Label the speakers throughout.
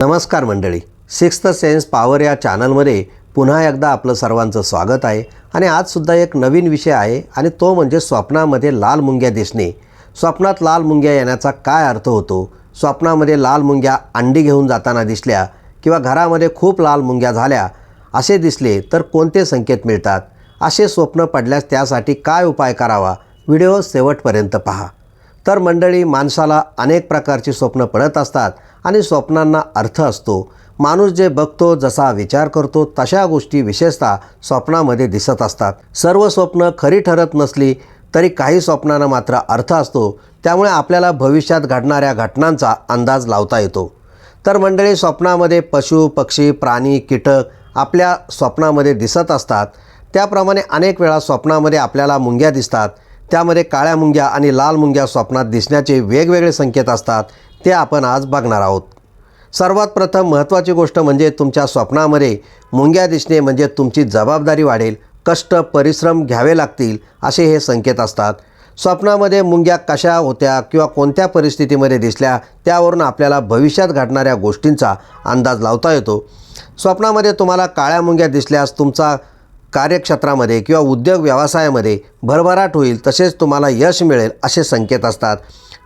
Speaker 1: नमस्कार मंडळी. Sixth sense power या चॅनलमध्ये पुन्हा एकदा आपलं सर्वांचं स्वागत आहे आणि आजसुद्धा एक नवीन विषय आहे आणि तो म्हणजे स्वप्नामध्ये लाल मुंग्या दिसणे. स्वप्नात लाल मुंग्या येण्याचा काय अर्थ होतो? स्वप्नामध्ये लाल मुंग्या अंडी घेऊन जाताना दिसल्या किंवा घरामध्ये खूप लाल मुंग्या झाल्या असे दिसले तर कोणते संकेत मिळतात? असे स्वप्न पडल्यास त्यासाठी काय उपाय करावा? व्हिडिओ शेवटपर्यंत पहा. तर मंडळी माणसाला अनेक प्रकारची स्वप्न पडत असतात आणि स्वप्नांना अर्थ असतो. माणूस जे बघतो जसा विचार करतो तशा गोष्टी विशेषतः स्वप्नामध्ये दिसत असतात. सर्व स्वप्न खरी ठरत नसली तरी काही स्वप्नांना मात्र अर्थ असतो. त्यामुळे आपल्याला भविष्यात घडणाऱ्या घटनांचा अंदाज लावता येतो. तर मंडळी स्वप्नामध्ये पशु पक्षी प्राणी कीटक आपल्या स्वप्नामध्ये दिसत असतात. त्याप्रमाणे अनेक वेळा स्वप्नामध्ये आपल्याला मुंग्या दिसतात. त्यामध्ये काळ्या मुंग्या आणि लाल मुंग्या स्वप्नात दिसण्याचे वेगवेगळे संकेत असतात ते आपण आज बघणार आहोत. सर्वात प्रथम महत्त्वाची गोष्ट म्हणजे तुमच्या स्वप्नामध्ये मुंग्या दिसणे म्हणजे तुमची जबाबदारी वाढेल कष्ट परिश्रम घ्यावे लागतील असे हे संकेत असतात. स्वप्नामध्ये मुंग्या कशा होत्या किंवा कोणत्या परिस्थितीमध्ये दिसल्या त्यावरून आपल्याला भविष्यात घडणाऱ्या गोष्टींचा अंदाज लावता येतो. स्वप्नामध्ये तुम्हाला काळ्या मुंग्या दिसल्यास तुमचा कार्यक्षेत्रामध्ये किंवा उद्योग व्यवसायामध्ये भरभराट होईल तसेच तुम्हाला यश मिळेल असे संकेत असतात.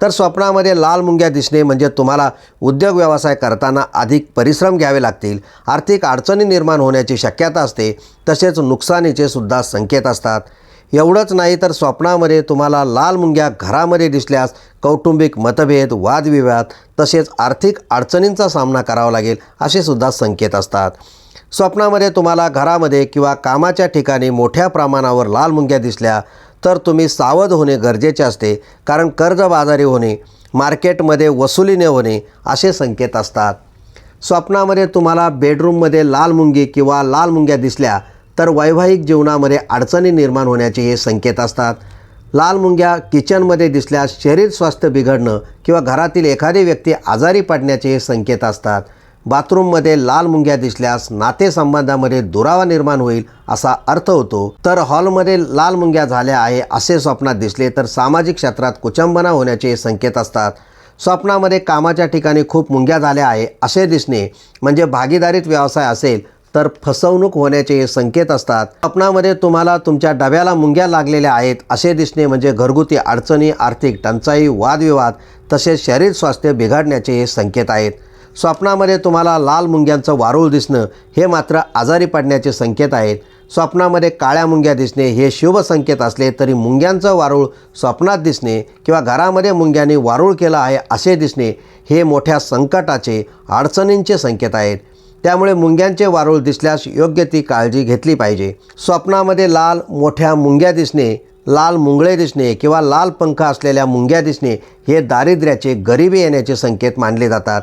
Speaker 1: तर स्वप्नामध्ये लाल मुंग्या दिसणे म्हणजे तुम्हाला उद्योग व्यवसाय करताना अधिक परिश्रम घ्यावे लागतील. आर्थिक अडचणी निर्माण होण्याची शक्यता असते तसेच नुकसानीचे सुद्धा संकेत असतात. एवढंच नाही तर स्वप्नामध्ये तुम्हाला लाल मुंग्या घरामध्ये दिसल्यास कौटुंबिक मतभेद वादविवाद तसेच आर्थिक अडचणींचा सामना करावा लागेल असे सुद्धा संकेत असतात. स्वप्नामध्ये तुम्हाला घरामध्ये किंवा कामाच्या ठिकाणी मोठ्या प्रमाणावर लाल मुंग्या दिसल्या तर तुम्ही सावध होणे गरजेचे असते कारण कर्जबाजारी होणे मार्केटमध्ये वसुलीने होणे असे संकेत असतात. स्वप्नामध्ये तुम्हाला बेडरूममध्ये लाल मुंगी किंवा लाल मुंग्या दिसल्या तर वैवाहिक जीवनामध्ये अडचणी निर्माण होण्याचे हे संकेत असतात. लाल मुंग्या किचनमध्ये दिसल्यास शरीर स्वास्थ्य बिघडणं किंवा घरातील एखादी व्यक्ती आजारी पडण्याचे हे संकेत असतात. बाथरूममध्ये लाल मुंग्या दिसल्यास नातेसंबंधामध्ये दुरावा निर्माण होईल असा अर्थ होतो. तर हॉलमध्ये लाल मुंग्या झाल्या आहे असे स्वप्नात दिसले तर सामाजिक क्षेत्रात कुचंबना होण्याचे संकेत असतात. स्वप्नामध्ये कामाच्या ठिकाणी खूप मुंग्या झाल्या आहे असे दिसणे म्हणजे भागीदारीत व्यवसाय असेल तर फसवणूक होण्याचे हे संकेत असतात. स्वप्नामध्ये तुम्हाला तुमच्या डब्याला मुंग्या लागलेल्या आहेत असे दिसणे म्हणजे घरगुती अडचणी आर्थिक टंचाई वादविवाद तसेच शरीर स्वास्थ्य बिघडण्याचे हे संकेत आहेत. स्वप्नामध्ये तुम्हाला लाल मुंग्यांचं वारूळ दिसणं हे मात्र आजारी पडण्याचे संकेत आहेत. स्वप्नामध्ये काळ्या मुंग्या दिसणे हे शुभ संकेत असले तरी मुंग्यांचं वारूळ स्वप्नात दिसणे किंवा घरामध्ये मुंग्यांनी वारूळ केलं आहे असे दिसणे हे मोठ्या संकटाचे अडचणींचे संकेत आहेत. त्यामुळे मुंग्यांचे वारूळ दिसल्यास योग्य ती काळजी घेतली पाहिजे. स्वप्नामध्ये लाल मोठ्या मुंग्या दिसणे लाल मुंगळे दिसणे किंवा लाल पंख असलेल्या मुंग्या दिसणे हे दारिद्र्याचे गरिबी येण्याचे संकेत मानले जातात.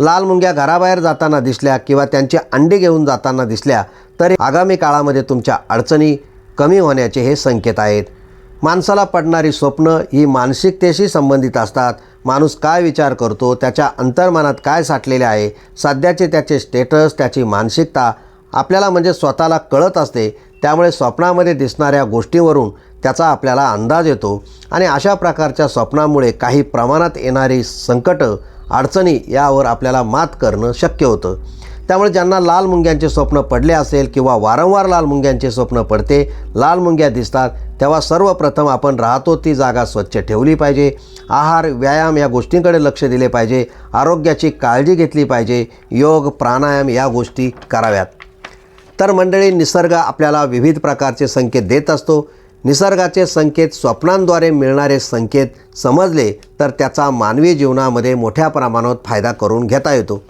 Speaker 1: लाल मुंग्या घराबाहेर जाताना दिसल्या किंवा त्यांची अंडी घेऊन जाताना दिसल्या तर आगामी काळामध्ये तुमच्या अडचणी कमी होण्याचे हे संकेत आहेत. माणसाला पडणारी स्वप्न ही मानसिकतेशी संबंधित असतात. माणूस काय विचार करतो त्याच्या अंतर्मनात काय साठलेले आहे सध्याचे त्याचे स्टेटस त्याची मानसिकता आपल्याला म्हणजे स्वतःला कळत असते. त्यामुळे स्वप्नामध्ये दिसणाऱ्या गोष्टीवरून त्याचा आपल्याला अंदाज येतो. आणि अशा प्रकारच्या स्वप्नामुळे काही प्रमाणात येणारी संकटं अडचणी यावर आपल्याला मात करणं शक्य होतं. त्यामुळे ज्यांना लाल मुंग्यांचे स्वप्न पडले असेल किंवा वारंवार लाल मुंग्यांचे स्वप्न पडते लाल मुंग्या दिसतात तेव्हा सर्वप्रथम आपण राहतो ती जागा स्वच्छ ठेवली पाहिजे. आहार व्यायाम या गोष्टींकडे लक्ष दिले पाहिजे. आरोग्याची काळजी घेतली पाहिजे. योग प्राणायाम या गोष्टी कराव्यात. तर मंडळी निसर्ग आपल्याला विविध प्रकारचे संकेत देत असतो. निसर्गाचे संकेत स्वप्नांद्वारे मिळणारे संकेत समजले तर त्याचा मानवी जीवनामध्ये मोठ्या प्रमाणात फायदा करून घेता येतो.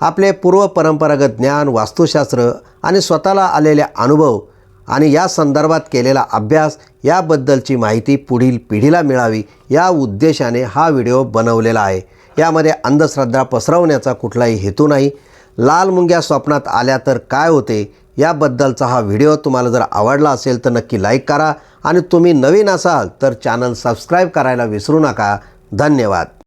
Speaker 1: आपले पूर्व परंपरागत ज्ञान वास्तुशास्त्र आणि स्वतःला आलेले अनुभव आणि या संदर्भात केलेला अभ्यास याबद्दलची माहिती पुढील पिढीला मिळावी या उद्देशाने हा व्हिडिओ बनवलेला आहे. यामध्ये अंधश्रद्धा पसरवण्याचा कुठलाही हेतू नाही. लाल मुंग्या स्वप्नात आल्या तर काय होते? याबद्दलचा हा व्हिडिओ तुम्हाला जर आवडला असेल तर नक्की लाईक करा. आणि तुम्ही नवीन असाल तर चॅनल सबस्क्राईब करायला विसरू नका. धन्यवाद.